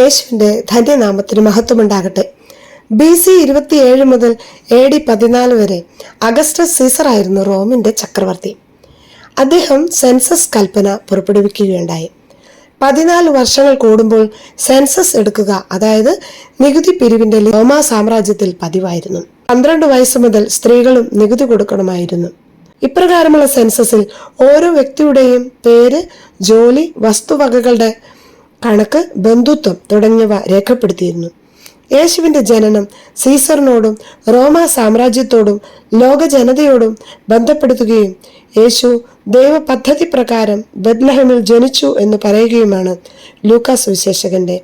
യേശുവിന്റെ ധന്യനാമത്തിന് മഹത്വമുണ്ടാകട്ടെ. B C ഇരുപത്തിയേഴ് മുതൽ എ ഡി പതിനാല് വരെ അഗസ്റ്റസ് സീസറായിരുന്നു റോമിന്റെ ചക്രവർത്തി. അദ്ദേഹം സെൻസസ് കൽപ്പന പുറപ്പെടുവിക്കുകയുണ്ടായി. പതിനാല് വർഷങ്ങൾ കൂടുമ്പോൾ സെൻസസ് എടുക്കുക അതായത് നികുതി പിരിവിന്റെ റോമാ സാമ്രാജ്യത്തിൽ പതിവായിരുന്നു. പന്ത്രണ്ട് വയസ്സ് മുതൽ സ്ത്രീകളും നികുതി കൊടുക്കണമായിരുന്നു. ഇപ്രകാരമുള്ള സെൻസസിൽ ഓരോ വ്യക്തിയുടെയും പേര് ജോലി വസ്തുവകകളുടെ കണക്ക് ബന്ധുത്വം തുടങ്ങിയവ രേഖപ്പെടുത്തിയിരുന്നു. യേശുവിന്റെ ജനനം സീസറിനോടും റോമ സാമ്രാജ്യത്തോടും ലോക ജനതയോടും ബന്ധപ്പെടുത്തുകയും യേശു ദൈവപദ്ധതി പ്രകാരം ബദ്ലഹമിൽ ജനിച്ചു എന്ന് പറയുകയുമാണ് ലൂക്കാസ് സുവിശേഷകന്റെ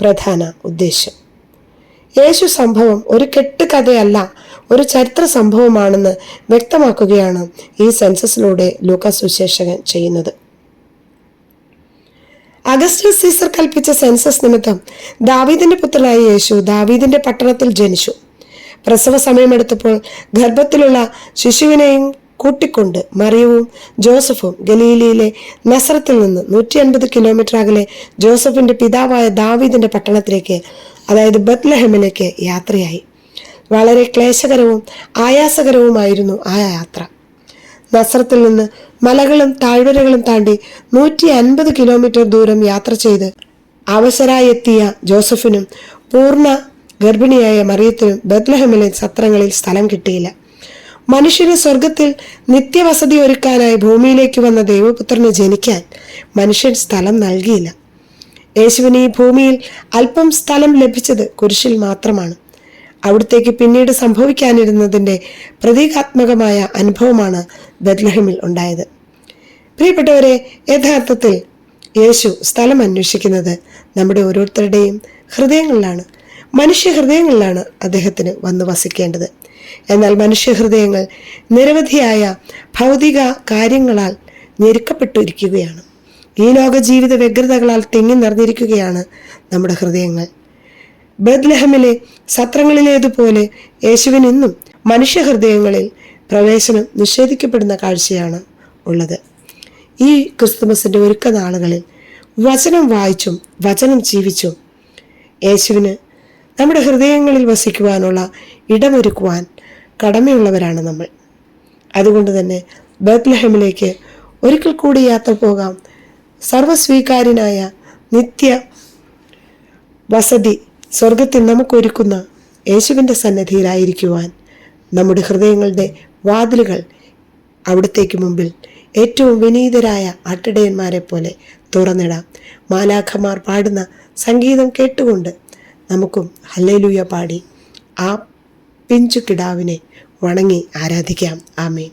പ്രധാന ഉദ്ദേശം. യേശു സംഭവം ഒരു കെട്ടുകഥയല്ല ഒരു ചരിത്ര സംഭവമാണെന്ന് വ്യക്തമാക്കുകയാണ് ഈ സെൻസസിലൂടെ ലൂക്കാസ് വിശേഷകൻ ചെയ്യുന്നത്. അഗസ്റ്റസ് സീസർ കൽപ്പിച്ച സെൻസസ് നിമിത്തം ദാവീദിന്റെ പുത്രനായ യേശു ദാവീദിന്റെ പട്ടണത്തിൽ ജനിച്ചു. പ്രസവ സമയമെടുത്തപ്പോൾ ഗർഭത്തിലുള്ള ശിശുവിനെയും കൂട്ടിക്കൊണ്ട് മറിയവും ജോസഫും ഗലീലിയിലെ നസറത്തിൽ നിന്ന് നൂറ്റി അൻപത് കിലോമീറ്റർ അകലെ ജോസഫിന്റെ പിതാവായ ദാവീദിന്റെ പട്ടണത്തിലേക്ക് അതായത് ബത്ലഹമിലേക്ക് യാത്രയായി. വളരെ ക്ലേശകരവും ആയാസകരവുമായിരുന്നു ആ യാത്ര. നസറത്തിൽ നിന്ന് മലകളും താഴ്വരകളും താണ്ടി നൂറ്റി അൻപത് കിലോമീറ്റർ ദൂരം യാത്ര ചെയ്ത് അവസരായി എത്തിയ ജോസഫിനും പൂർണ ഗർഭിണിയായ മറിയത്തിനും ബത്ലഹമിലെ സത്രങ്ങളിൽ സ്ഥലം കിട്ടിയില്ല. മനുഷ്യന് സ്വർഗത്തിൽ നിത്യവസതി ഒരുക്കാനായി ഭൂമിയിലേക്ക് വന്ന ദൈവപുത്രന് ജനിക്കാൻ മനുഷ്യൻ സ്ഥലം നൽകിയില്ല. യേശുവിന് ഈ ഭൂമിയിൽ അല്പം സ്ഥലം ലഭിച്ചത് കുരിശിൽ മാത്രമാണ്. അവിടത്തേക്ക് പിന്നീട് സംഭവിക്കാനിരുന്നതിന്റെ പ്രതീകാത്മകമായ അനുഭവമാണ് ബദ്ലഹിമിൽ ഉണ്ടായത്. പ്രിയപ്പെട്ടവരെ യഥാർത്ഥത്തിൽ യേശു സ്ഥലം അന്വേഷിക്കുന്നത് നമ്മുടെ ഓരോരുത്തരുടെയും ഹൃദയങ്ങളിലാണ്. മനുഷ്യ ഹൃദയങ്ങളിലാണ് അദ്ദേഹത്തിന് വന്നു വസിക്കേണ്ടത്. എന്നാൽ മനുഷ്യ ഹൃദയങ്ങൾ നിരവധിയായ ഭൗതിക കാര്യങ്ങളാൽ ഞെരുക്കപ്പെട്ടിരിക്കുകയാണ്. ഈ ലോക ജീവിത വ്യഗ്രതകളാൽ തിങ്ങി നിറഞ്ഞിരിക്കുകയാണ് നമ്മുടെ ഹൃദയങ്ങൾ. ബദ്ലഹമിലെ സത്രങ്ങളിലേതുപോലെ യേശുവിന് ഇന്നും മനുഷ്യഹൃദയങ്ങളിൽ പ്രവേശനം നിഷേധിക്കപ്പെടുന്ന കാഴ്ചയാണ് ഉള്ളത്. ഈ ക്രിസ്തുമസിന്റെ ഒരുക്ക നാളുകളിൽ വചനം വായിച്ചും വചനം ജീവിച്ചും യേശുവിന് നമ്മുടെ ഹൃദയങ്ങളിൽ വസിക്കുവാനുള്ള ഇടമൊരുക്കുവാൻ കടമയുള്ളവരാണ് നമ്മൾ. അതുകൊണ്ട് തന്നെ ബത്ലഹമിലേക്ക് ഒരിക്കൽ കൂടി യാത്ര പോകാം. സർവസ്വീകാര്യനായ നിത്യ വസതി സ്വർഗത്തിൽ നമുക്കൊരുക്കുന്ന യേശുവിന്റെ സന്നദ്ധിയിലായിരിക്കുവാൻ നമ്മുടെ ഹൃദയങ്ങളുടെ വാതിലുകൾ അവിടത്തേക്ക് മുമ്പിൽ ഏറ്റവും വിനീതരായ ആട്ടിടയന്മാരെ പോലെ തുറന്നിടാം. മാലാഖമാർ പാടുന്ന സംഗീതം കേട്ടുകൊണ്ട് നമുക്കും ഹല്ലേലൂയ പാടി ആ പിഞ്ചു കിടാവിനെ വണങ്ങി ആരാധിക്കാം. ആമേൻ.